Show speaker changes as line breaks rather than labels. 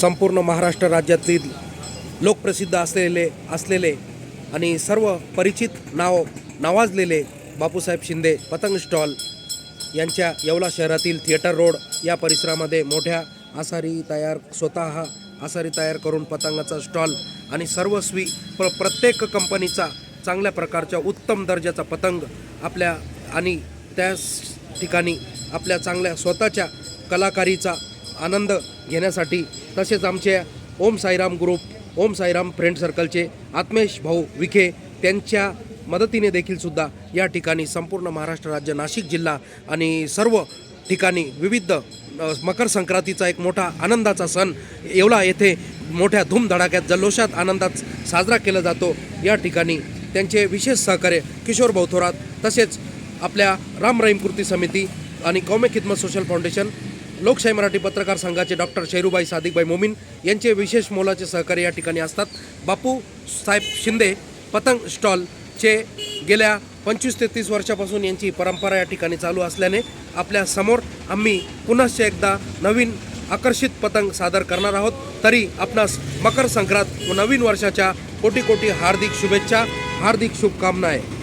संपूर्ण महाराष्ट्र राज्यातील लोकप्रसिद्ध असलेले असलेले आणि सर्व परिचित नाव नावाजलेले बापूसाहेब शिंदे पतंग स्टॉल यांच्या येवला शहरातील थिएटर रोड या परिसरामध्ये मोठ्या आसारी तयार स्वतः आसारी तयार करून पतंगाचा स्टॉल आणि सर्वस्वी प्र प्रत्येक कंपनीचा चांगल्या प्रकारच्या उत्तम दर्जाचा पतंग आपल्या आणि त्याच ठिकाणी आपल्या चांगल्या स्वतःच्या कलाकारीचा आनंद घेण्यासाठी तसेच आमचे ओम साईराम ग्रुप ओम साईराम फ्रेंड सर्कलचे आत्मेश भाऊ विखे त्यांच्या मदतीने देखील सुद्धा या ठिकाणी संपूर्ण महाराष्ट्र राज्य नाशिक जिल्हा आणि सर्व ठिकाणी विविध मकर संक्रांतीचा एक मोठा आनंदाचा सण येवला. येथे मोठ्या धूमधडाक्यात जल्लोषात आनंदात साजरा केला जातो. या ठिकाणी त्यांचे विशेष सहकार्य किशोर भाऊ थोरात तसेच आपल्या राम रहीम कृती समिती आणि कौमे खिदमत सोशल फाउंडेशन लोकशाही मराठी पत्रकार संघाचे डॉक्टर शेरूबाई सादिकबाई मोमीन यांचे विशेष मोलाचे सहकार्य या ठिकाणी असतात. बापू साहेब शिंदे पतंग स्टॉलचे गेल्या पंचवीस ते तीस वर्षापासून यांची परंपरा या ठिकाणी चालू असल्याने आपल्यासमोर आम्ही पुनश्च एकदा नवीन आकर्षित पतंग सादर करणार आहोत. तरी आपणास मकर संक्रांत व नवीन वर्षाच्या कोटी कोटी हार्दिक शुभेच्छा हार्दिक शुभकामना आहे